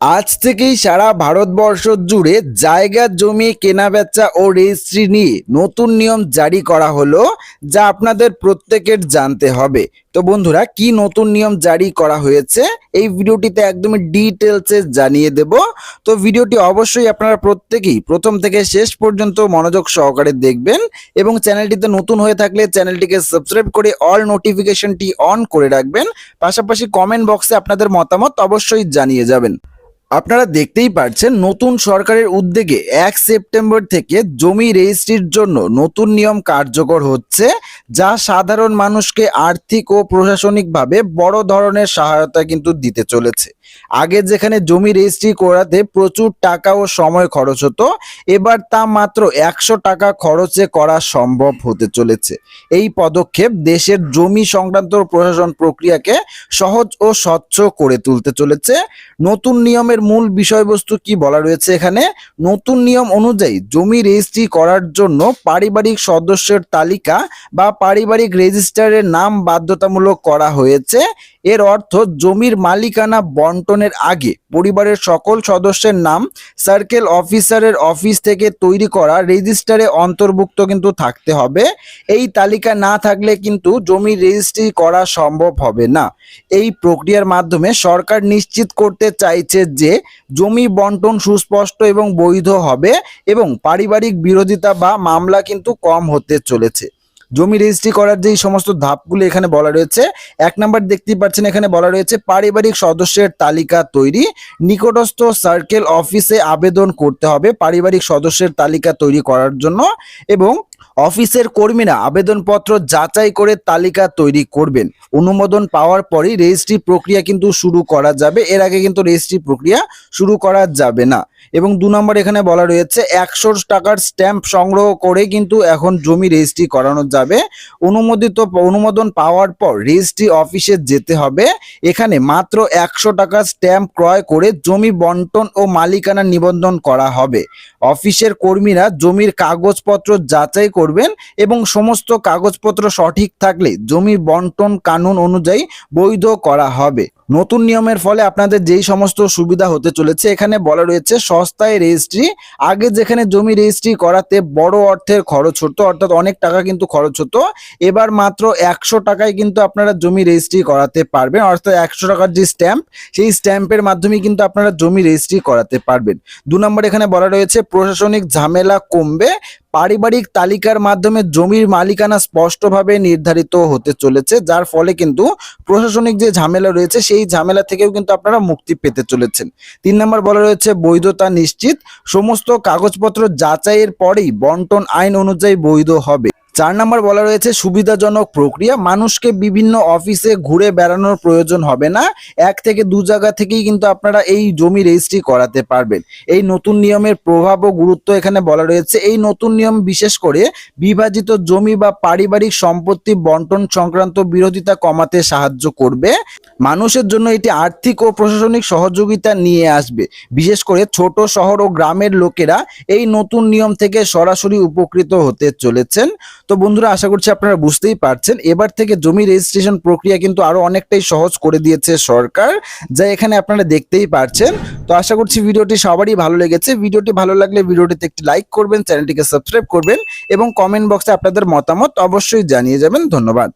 আজ থেকেই সারা ভারতবর্ষ জুড়ে জায়গা, জমি, কেনাবেচা ও রেজিস্ট্রি নিয়ে নতুন নিয়ম জারি করা হলো, যা আপনাদের প্রত্যেকের জানতে হবে। তো বন্ধুরা, কি নতুন নিয়ম জারি করা হয়েছে? এই ভিডিওটিতে একদমই ডিটেলসে জানিয়ে দেব। তো ভিডিওটি অবশ্যই আপনারা প্রত্যেকেই প্রথম থেকে শেষ পর্যন্ত মনোযোগ সহকারে দেখবেন এবং চ্যানেলটিতে নতুন হয়ে থাকলে চ্যানেলটিকে সাবস্ক্রাইব করে অল নোটিফিকেশনটি অন করে রাখবেন। পাশাপাশি কমেন্ট বক্সে আপনাদের মতামত অবশ্যই জানিয়ে যাবেন। আপনারা দেখতেই পাচ্ছেন নতুন সরকারের উদ্যোগে এক সেপ্টেম্বর থেকে জমি রেজিস্ট্রির জন্য নতুন নিয়ম কার্যকর হচ্ছে, যা সাধারণ মানুষকে আর্থিক ও প্রশাসনিকভাবে বড় ধরনের সহায়তা কিন্তু দিতে চলেছে। আগে যেখানে জমি রেজিস্ট্রি করাতে প্রচুর টাকা ও সময় খরচ হতো, এবার তা মাত্র একশো টাকা খরচে করা সম্ভব হতে চলেছে। এই পদক্ষেপ দেশের জমি সংক্রান্ত প্রশাসন প্রক্রিয়াকে সহজ ও স্বচ্ছ করে তুলতে চলেছে। নতুন নিয়মের মূল বিষয়বস্তু কি বলা রয়েছে এখানে? নতুন নিয়ম অনুযায়ী জমি রেজিস্ট্রি করার জন্য পারিবারিক সদস্যের তালিকা বা পারিবারিক রেজিস্টারের নাম বাধ্যতামূলক করা হয়েছে। এর অর্থ জমির মালিকানা বন্টনের আগে পরিবারের সকল সদস্যের নাম সার্কেল অফিসারের অফিস থেকে তৈরি করা রেজিস্টারে অন্তর্ভুক্ত কিন্তু থাকতে হবে। এই তালিকা না থাকলে কিন্তু জমি রেজিস্ট্রি করা সম্ভব হবে না। এই প্রক্রিয়ার মাধ্যমে সরকার নিশ্চিত করতে চাইছে যে জমি বন্টন সুস্পষ্ট এবং বৈধ হবে এবং পারিবারিক বিরোধিতা বা মামলা কিন্তু কম হতে চলেছে। জমি রেজিস্ট্রি করার যেই সমস্ত ধাপগুলো এখানে বলা রয়েছে, এক নাম্বার দেখতেই পাচ্ছেন এখানে বলা রয়েছে পারিবারিক সদস্যের তালিকা তৈরি, নিকটস্থ সার্কেল অফিসে আবেদন করতে হবে পারিবারিক সদস্যের তালিকা তৈরি করার জন্য এবং অফিসের কর্মীরা আবেদনপত্র যাচাই করে তালিকা তৈরি করবেন। অনুমোদন পাওয়ার পরই রেজিস্ট্রি প্রক্রিয়া কিন্তু শুরু করা যাবে। এর আগে কিন্তু রেজিস্ট্রি প্রক্রিয়া শুরু করা যাবে না। এবং দু নম্বর এখানে বলা রয়েছে, একশো টাকার স্ট্যাম্প সংগ্রহ করে কিন্তু এখন জমি রেজিস্ট্রি করানো যাবে। অনুমোদিত, অনুমোদন পাওয়ার পর রেজিস্ট্রি অফিসে যেতে হবে। এখানে মাত্র একশো টাকার স্ট্যাম্প ক্রয় করে জমি বন্টন ও মালিকানা নিবন্ধন করা হবে। অফিসের কর্মীরা জমির কাগজপত্র করবেন এবং সমস্ত কাগজপত্র সঠিক থাকলে জমি বন্টন কানুন অনুযায়ী বৈধ করা হবে। নতুন নিয়মের ফলে আপনাদের যেই সমস্ত সুবিধা হতে চলেছে, এখানে বলা রয়েছে সস্তায় রেজিস্ট্রি। আগে যেখানে জমি রেজিস্ট্রি করাতে বড় অর্থের খরচ হতো, অর্থাৎ অনেক টাকা কিন্তু খরচ হতো, এবার মাত্র একশো টাকায় কিন্তু আপনারা জমি রেজিস্ট্রি করাতে পারবেন, অর্থাৎ একশো টাকার যে স্ট্যাম্প, সেই স্ট্যাম্পের মাধ্যমে কিন্তু আপনারা জমি রেজিস্ট্রি করাতে পারবেন। দু নম্বর এখানে বলা রয়েছে প্রশাসনিক ঝামেলা কমবে পারিবারিক তালিকার মাধ্যমে জমির মালিকানা স্পষ্টভাবে নির্ধারিত হতে চলেছে, যার ফলে কিন্তু প্রশাসনিক যে ঝামেলা রয়েছে, সেই ঝামেলা থেকেও কিন্তু আপনারা মুক্তি পেতে চলেছেন। তিন নম্বর বলা রয়েছে, বৈধতা নিশ্চিত। সমস্ত কাগজপত্র যাচাইয়ের পরেই বন্টন আইন অনুযায়ী বৈধ হবে। চার নম্বর বলা রয়েছে, সুবিধাজনক প্রক্রিয়া। মানুষকে বিভিন্ন অফিসে ঘুরে বেড়ানোর প্রয়োজন হবে না। এক থেকে দু জায়গা থেকেই কিন্তু আপনারা এই জমি রেজিস্ট্রি করাতে পারবেন। এই নতুন নিয়মের প্রভাব ও গুরুত্ব এখানে বলা রয়েছে। এই নতুন নিয়ম বিশেষ করে বিভাজিত জমি বা পারিবারিক সম্পত্তি বন্টন সংক্রান্ত বিরোধিতা কমাতে সাহায্য করবে। মানুষের জন্য এটি আর্থিক ও প্রশাসনিক সহযোগিতা নিয়ে আসবে। বিশেষ করে ছোট শহর ও গ্রামের লোকেরা এই নতুন নিয়ম থেকে সরাসরি উপকৃত হতে চলেছেন। তো বন্ধুরা, আশা করছি আপনারা বুঝতেই পারছেন। এবার থেকে জমি রেজিস্ট্রেশন প্রক্রিয়া কিন্তু আরও অনেকটাই সহজ করে দিয়েছে সরকার, যা এখানে আপনারা দেখতেই পারছেন। তো আশা করছি ভিডিওটি সবারই ভালো লেগেছে। ভিডিওটি ভালো লাগলে ভিডিওটিতে একটি লাইক করবেন, চ্যানেলটিকে সাবস্ক্রাইব করবেন এবং কমেন্ট বক্সে আপনাদের মতামত অবশ্যই জানিয়ে যাবেন। ধন্যবাদ।